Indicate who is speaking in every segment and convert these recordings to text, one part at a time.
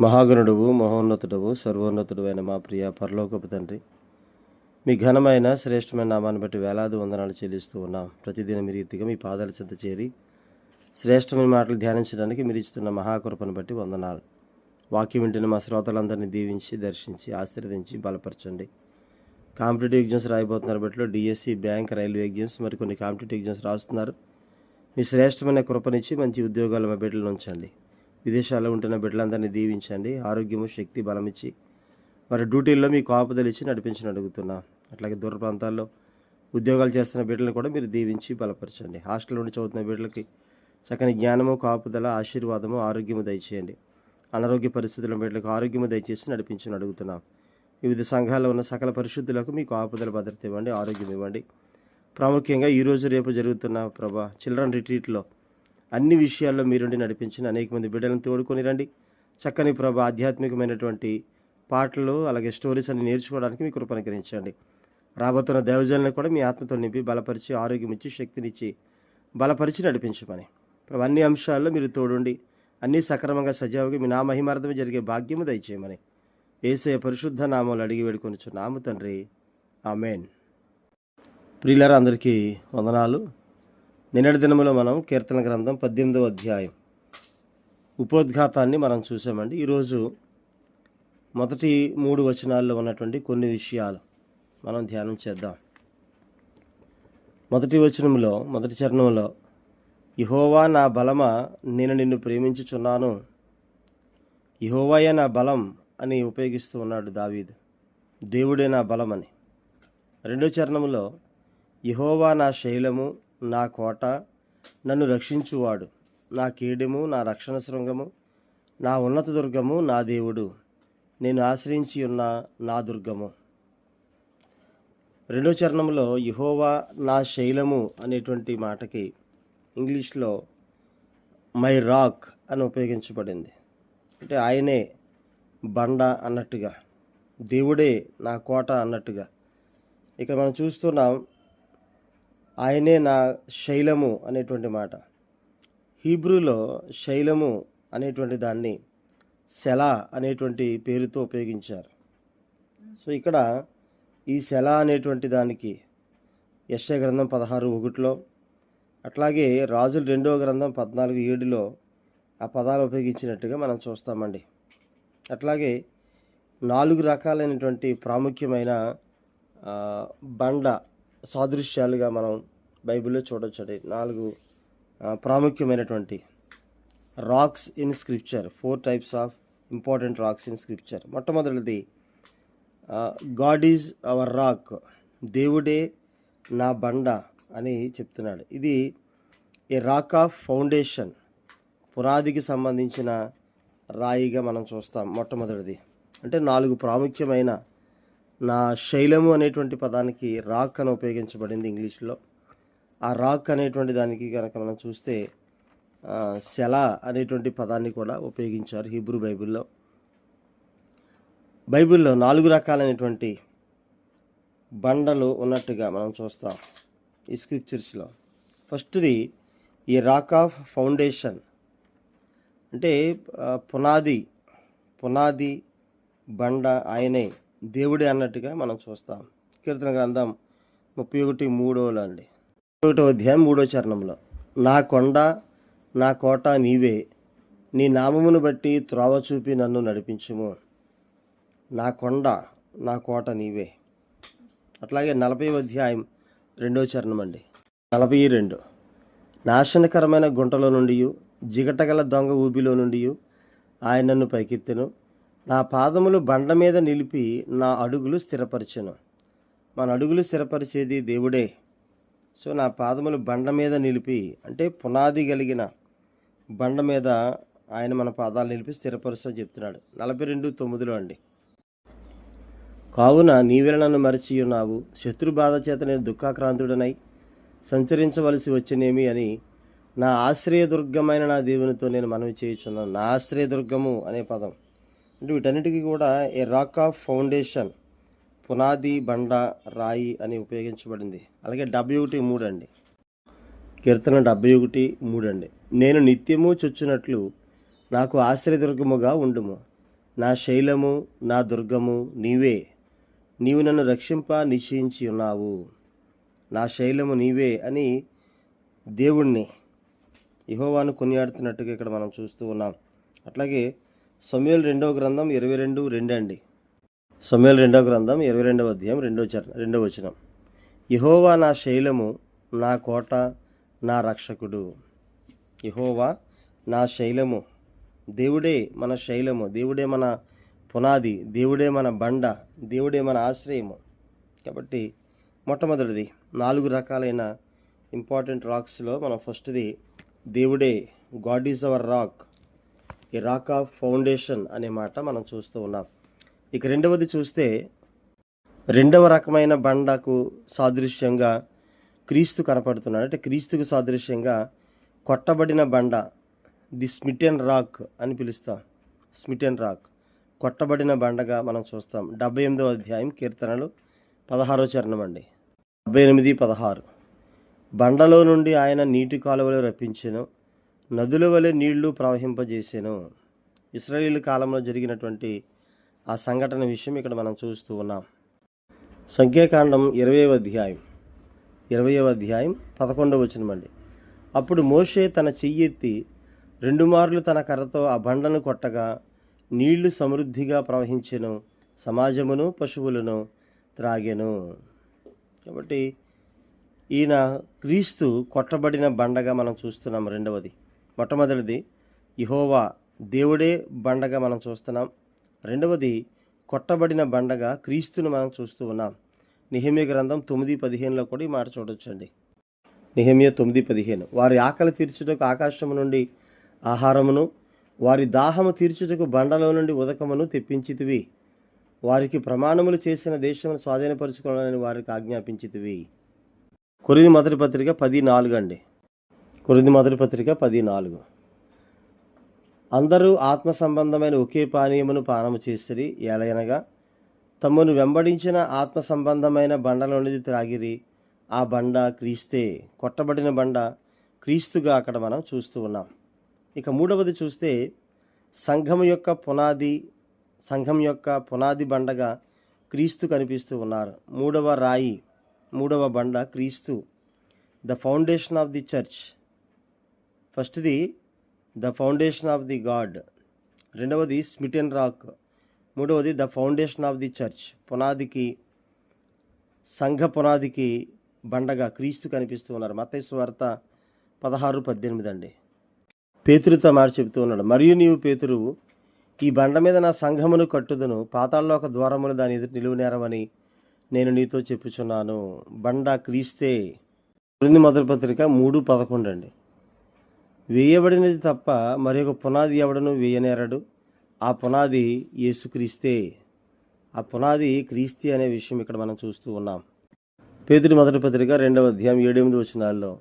Speaker 1: మహాగణుడువు మహోన్నతుడవు సర్వోన్నతుడు అయిన మా ప్రియ పరలోకపు తండ్రి మీ ఘనమైన శ్రేష్టమైన నామాన్ని బట్టి వేలాది వందనాలు చెల్లిస్తూ ఉన్నాం. ప్రతిదిన మీ రీతిగా మీ పాదాల చెంత చేరి శ్రేష్టమైన మాటలు ధ్యానించడానికి మీరు ఇస్తున్న మహాకృపను బట్టి వందనాలు. వాక్యం వింటున్న మా శ్రోతలందరినీ దీవించి దర్శించి ఆశీర్వదించి బలపరచండి. కాంపిటేటివ్ ఎగ్జామ్స్ రాయబోతున్నారు. బట్టిలో డిఎస్సి బ్యాంక్ రైల్వే ఎగ్జామ్స్ మరి కొన్ని కాంపిటేటివ్ ఎగ్జామ్స్ రాస్తున్నారు. మీ శ్రేష్టమైన కృపనిచ్చి మంచి ఉద్యోగాలు మా బిడ్డలు ఉంచండి. విదేశాల్లో ఉంటున్న బిడ్డలందరినీ దీవించండి. ఆరోగ్యము శక్తి బలం ఇచ్చి వారి డ్యూటీల్లో మీకు కాపుదలు ఇచ్చి నడిపించని అడుగుతున్నాం. అట్లాగే దూర ప్రాంతాల్లో ఉద్యోగాలు చేస్తున్న బిడ్డలను కూడా మీరు దీవించి బలపరచండి. హాస్టల్ నుండి చదువుతున్న బిడ్డలకి చక్కని జ్ఞానము కాపుదల ఆశీర్వాదము ఆరోగ్యము దయచేయండి. అనారోగ్య పరిస్థితుల బిడ్డలకు ఆరోగ్యము దయచేసి నడిపించని అడుగుతున్నాం. వివిధ సంఘాల్లో ఉన్న సకల పరిశుద్ధులకు మీకు ఆపుదల భద్రత ఇవ్వండి ఆరోగ్యం ఇవ్వండి. ప్రాముఖ్యంగా ఈరోజు రేపు జరుగుతున్న ప్రభా చిల్డ్రన్ రిట్రీట్లో అన్ని విషయాల్లో మీరుండి నడిపించిన అనేక మంది బిడ్డలను తోడుకొని రండి. చక్కని ప్రభ ఆధ్యాత్మికమైనటువంటి పాటలు అలాగే స్టోరీస్ అన్ని నేర్చుకోవడానికి మీ కృపనుకరించండి రాబోతున్న దైవజనులను కూడా మీ ఆత్మతో నింపి బలపరిచి ఆరోగ్యం ఇచ్చి శక్తినిచ్చి బలపరిచి నడిపించమని. ప్రభు అన్ని అంశాల్లో మీరు తోడుండి అన్నీ సక్రమంగా సజావుగా మీ నామహిమార్థమే జరిగే భాగ్యము దయచేయమని. ఏసే పరిశుద్ధ నామాలు అడిగి వేడుకొనిచ్చు నాము తండ్రి. ఆమెన్. ప్రియులారా అందరికీ వందనాలు. నిన్నటి దినములో మనం కీర్తన గ్రంథం పద్దెనిమిదవ అధ్యాయం ఉపోద్ఘాతాన్ని మనం చూసామండి. ఈరోజు మొదటి మూడు వచనాల్లో ఉన్నటువంటి కొన్ని విషయాలు మనం ధ్యానం చేద్దాం. మొదటి వచనంలో మొదటి చరణంలో ఇహోవా నా బలమ నేను నిన్ను ప్రేమించుచున్నాను. ఇహోవాయే నా బలం అని ఉపయోగిస్తూ ఉన్నాడు దావీదు. దేవుడే నా బలం అని రెండో చరణంలో ఇహోవా నా శైలము నా కోట నన్ను రక్షించువాడు. నా కీడెము నా రక్షణ శృంగము నా ఉన్నత దుర్గము నా దేవుడు. నేను ఆశ్రయించి ఉన్న నా దుర్గము. రెండో చరణంలో యహోవా నా శైలము అనేటువంటి మాటకి ఇంగ్లీష్లో మై రాక్ అని ఉపయోగించబడింది. అంటే ఆయనే బండ అన్నట్టుగా దేవుడే నా కోట అన్నట్టుగా. ఇక్కడ మనం చూస్తున్నాం ఆయనే నా శైలము అనేటువంటి మాట. హీబ్రూలో శైలము అనేటువంటి దాన్ని శల అనేటువంటి పేరుతో ఉపయోగించారు. సో ఇక్కడ ఈ శలా అనేటువంటి దానికి యశ గ్రంథం పదహారు ఒకటిలో అట్లాగే రాజుల రెండవ గ్రంథం పద్నాలుగు ఏడులో ఆ పదాలు ఉపయోగించినట్టుగా మనం చూస్తామండి. అట్లాగే నాలుగు రకాలైనటువంటి ప్రాముఖ్యమైన బండ సాదృశ్యాలుగా మనం బైబిల్లో చూడొచ్చండి. నాలుగు ప్రాముఖ్యమైనటువంటి rocks in scripture. Four types of important rocks in scripture. మొట్టమొదటిది గాడ్ ఈజ్ అవర్ రాక్. దేవుడే నా బండ అని చెప్తున్నాడు. ఇది ఏ రాక్ ఆఫ్ ఫౌండేషన్ పురాదికి సంబంధించిన రాయిగా మనం చూస్తాం మొట్టమొదటిది. అంటే నాలుగు ప్రాముఖ్యమైన నా శైలము అనేటువంటి పదానికి రాక్ అని ఉపయోగించబడింది ఇంగ్లీష్లో. ఆ రాక్ అనేటువంటి దానికి కనుక మనం చూస్తే సెలా శల అనేటువంటి పదాన్ని కూడా ఉపయోగించారు హీబ్రూ బైబిల్లో. బైబిల్లో నాలుగు రకాలైనటువంటి బండలు ఉన్నట్టుగా మనం చూస్తాం ఈ స్క్రిప్చర్స్లో. ఫస్ట్ది ఈ రాక్ ఆఫ్ ఫౌండేషన్. అంటే పునాది పునాది బండ ఆయనే దేవుడే అన్నట్టుగా మనం చూస్తాం. కీర్తన గ్రంథం ముప్పై ఒకటి మూడోలో అండి. ఒకటో అధ్యాయం మూడో చరణంలో నా కొండ నా కోట నీవే నీ నామమును బట్టి త్రోవ చూపి నన్ను నడిపించుము. నా కొండ నా కోట నీవే. అట్లాగే నలభై అధ్యాయం రెండో చరణం అండి. నలభై రెండు నాశనకరమైన గుంటలో నుండి జిగటగల దొంగ ఊబిలో నుండి ఆయన నన్ను పైకెత్తెను. నా పాదములు బండ మీద నిలిపి నా అడుగులు స్థిరపరచను. మన అడుగులు స్థిరపరిచేది దేవుడే. సో నా పాదములు బండ మీద నిలిపి అంటే పునాది కలిగిన బండ మీద ఆయన మన పాదాలు నిలిపి స్థిరపరుస్తా చెప్తున్నాడు. నలభై రెండు తొమ్మిదిలో అండి. కావున నీవెల నన్ను మరిచి ఉన్నావు శత్రు బాధ చేత నేను దుఃఖాక్రాంతుడనై సంచరించవలసి వచ్చినేమి అని నా ఆశ్రయదుర్గమైన నా దేవునితో నేను మనవి చేయుచున్నాను. నా ఆశ్రయదుర్గము అనే పదం. అంటే వీటన్నిటికీ కూడా ఏ రాక్ ఆఫ్ ఫౌండేషన్ పునాది బండ రాయి అని ఉపయోగించబడింది. అలాగే డెబ్బై ఒకటి మూడు అండి కీర్తన డెబ్బై ఒకటి మూడు అండి నేను నిత్యము చొచ్చునట్లు నాకు ఆశ్రయదుర్గముగా ఉండుము. నా శైలము నా దుర్గము నీవే. నీవు నన్ను రక్షింప నిశ్చయించి ఉన్నావు. నా శైలము నీవే అని దేవుణ్ణి ఇహోవాను కొనియాడుతున్నట్టుగా ఇక్కడ మనం చూస్తూ ఉన్నాం. అట్లాగే సమయల్ రెండవ గ్రంథం ఇరవై రెండు రెండు అండి. సమయల్ రెండవ గ్రంథం ఇరవై రెండవ అధ్యాయం రెండవ చర రెండవ వచనం. యహోవా నా శైలము నా కోట నా రక్షకుడు. యహోవా నా శైలము. దేవుడే మన శైలము దేవుడే మన పునాది దేవుడే మన బండ దేవుడే మన ఆశ్రయము. కాబట్టి మొట్టమొదటిది నాలుగు రకాలైన ఇంపార్టెంట్ రాక్స్లో మనం ఫస్ట్ది దేవుడే గాడ్ ఈజ్ అవర్ రాక్. ఈ రాక్ ఆఫ్ ఫౌండేషన్ అనే మాట మనం చూస్తూ ఉన్నాం. ఇక రెండవది చూస్తే రెండవ రకమైన బండకు సాదృశ్యంగా క్రీస్తు కనపడుతున్నాడు. అంటే క్రీస్తుకు సాదృశ్యంగా కొట్టబడిన బండ ది స్మిటెన్ రాక్ అని పిలుస్తాం. Smitten rock. కొట్టబడిన బండగా మనం చూస్తాం. డెబ్బై ఎనిమిదో అధ్యాయం కీర్తనలు పదహారో చరణం అండి. డెబ్బై ఎనిమిది పదహారు. బండలో నుండి ఆయన నీటి కాలువలు రప్పించను. నదుల వలె నీళ్ళు ప్రవహింపజేసాను. ఇస్రాయేల్ కాలంలో జరిగినటువంటి ఆ సంఘటన విషయం ఇక్కడ మనం చూస్తూ ఉన్నాం. సంఖ్యాకాండం ఇరవయవ అధ్యాయం. ఇరవయవ అధ్యాయం పదకొండవ వచనమండి అప్పుడు మోషే తన చెయ్యెత్తి రెండు మార్లు తన కర్రతో ఆ బండను కొట్టగా నీళ్ళు సమృద్ధిగా ప్రవహించెను సమాజమును పశువులను త్రాగెను. కాబట్టి ఈయన క్రీస్తు కొట్టబడిన బండగా మనం చూస్తున్నాం రెండవది. మొట్టమొదటిది ఇహోవా దేవుడే బండగా మనం చూస్తున్నాం. రెండవది కొట్టబడిన బండగా క్రీస్తును మనం చూస్తూ ఉన్నాం. నిహమ్య గ్రంథం తొమ్మిది పదిహేనులో కూడా ఈ మాట చూడొచ్చండి. నిహమ్య తొమ్మిది పదిహేను. వారి ఆకలి తీర్చుటకు ఆకాశము నుండి ఆహారమును వారి దాహము తీర్చుటకు బండలో నుండి ఉదకమును తెప్పించితివి. వారికి ప్రమాణములు చేసిన దేశమును స్వాధీనపరుచుకోవాలని వారికి ఆజ్ఞాపించితివి. కొరిది మొదటి పత్రిక పది నాలుగు అండి. కొరిది మొదటి పత్రిక పది నాలుగు అందరూ ఆత్మ సంబంధమైన ఒకే పానీయమును పానము చేసిరి ఏలయనగా తమను వెంబడించిన ఆత్మ సంబంధమైన బండలోనిది త్రాగిరి ఆ బండ క్రీస్తే కొట్టబడిన బండ క్రీస్తుగా అక్కడ మనం చూస్తూ ఉన్నాం. ఇక మూడవది చూస్తే సంఘం యొక్క పునాది సంఘం యొక్క పునాది బండగా క్రీస్తు కనిపిస్తూ ఉన్నారు. మూడవ రాయి మూడవ బండ క్రీస్తు the foundation of the church. ఫస్ట్ది the foundation of the God. రెండవది స్మిటెన్ రాక్. మూడవది the foundation of the church. పునాదికి సంఘ పునాదికి బండగా క్రీస్తు కనిపిస్తూ ఉన్నారు. మతేశ్వ వార్త పదహారు పద్దెనిమిది అండి. పేతురుతో మాట చెబుతూ ఉన్నాడు మరియు నీవు పేతురు ఈ బండ మీద నా సంఘమును కట్టుదును పాతాల్లో ఒక ద్వారమును దాని ఎదురు నిలువనేరవని నేను నీతో చెప్పుచున్నాను. బండ క్రీస్తే మొదలు పత్రిక మూడు పదకొండు అండి. వేయబడినది తప్ప మరొక పునాది ఎవడను వేయనేరడు. ఆ పునాది యేసుక్రీస్తే. ఆ పునాది క్రీస్తే అనే విషయం ఇక్కడ మనం చూస్తూ ఉన్నాం. పేదరి మొదటి పత్రిక రెండవ అధ్యాయం ఏడెనిమిది వచనాల్లో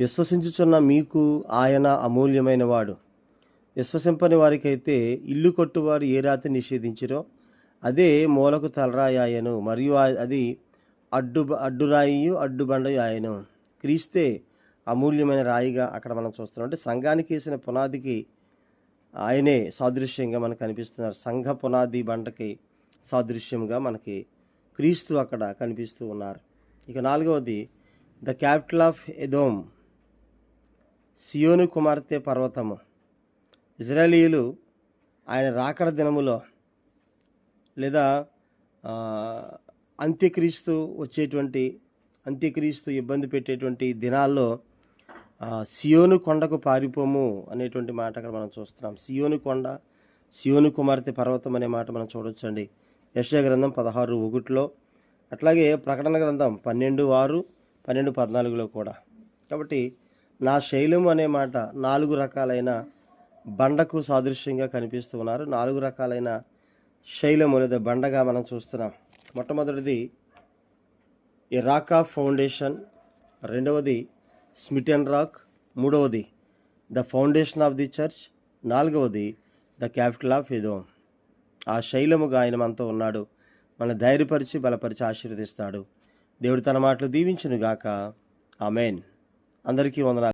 Speaker 1: విశ్వసించుచున్న మీకు ఆయన అమూల్యమైన వాడు. విశ్వసింపని వారికైతే ఇల్లు కొట్టువారు ఏ రాతి నిషేధించిరో అదే మూలకు తలరాయాయను మరియు అది అడ్డు అడ్డురాయి అడ్డుబండయు ఆయను క్రీస్తే అమూల్యమైన రాయిగా అక్కడ మనం చూస్తున్నాం. అంటే సంఘానికి వేసిన పునాదికి ఆయనే సాదృశ్యంగా మనకు కనిపిస్తున్నారు. సంఘ పునాది బండకి సాదృశ్యంగా మనకి క్రీస్తు అక్కడ కనిపిస్తూ ఉన్నారు. ఇక నాలుగవది ద క్యాపిటల్ ఆఫ్ ఎదోమ్ సియోను కుమార్తె పర్వతము ఇజ్రాయేలీయులు ఆయన రాకడ దినములో లేదా అంత్యక్రీస్తు వచ్చేటువంటి అంత్యక్రీస్తు ఇబ్బంది పెట్టేటువంటి దినాల్లో సియోను కొండకు పారిపోము అనేటువంటి మాట అక్కడ మనం చూస్తున్నాం. సియోను కొండ సియోను కుమార్తె పర్వతం అనే మాట మనం చూడొచ్చండి. యశ్య గ్రంథం పదహారు ఒకటిలో. అట్లాగే ప్రకటన గ్రంథం పన్నెండు ఆరు పన్నెండు పద్నాలుగులో కూడా. కాబట్టి నా శైలం అనే మాట నాలుగు రకాలైన బండకు సాదృశ్యంగా కనిపిస్తూ ఉన్నారు. నాలుగు రకాలైన శైలము లేదా బండగా మనం చూస్తున్నాం. మొట్టమొదటిది ఈ ఫౌండేషన్ రెండవది స్మిటన్ రాక్. మూడవది the foundation of the church. నాలుగవది ద క్యాపిటల్ ఆఫ్ ఎదోమ్ ఆ శైలముగా ఆయన మనతో ఉన్నాడు. మన ధైర్యపరిచి బలపరిచి ఆశీర్వదిస్తాడు. దేవుడు తన మాటలు దీవించునుగాక. ఆమెన్. అందరికీ వందనాలు.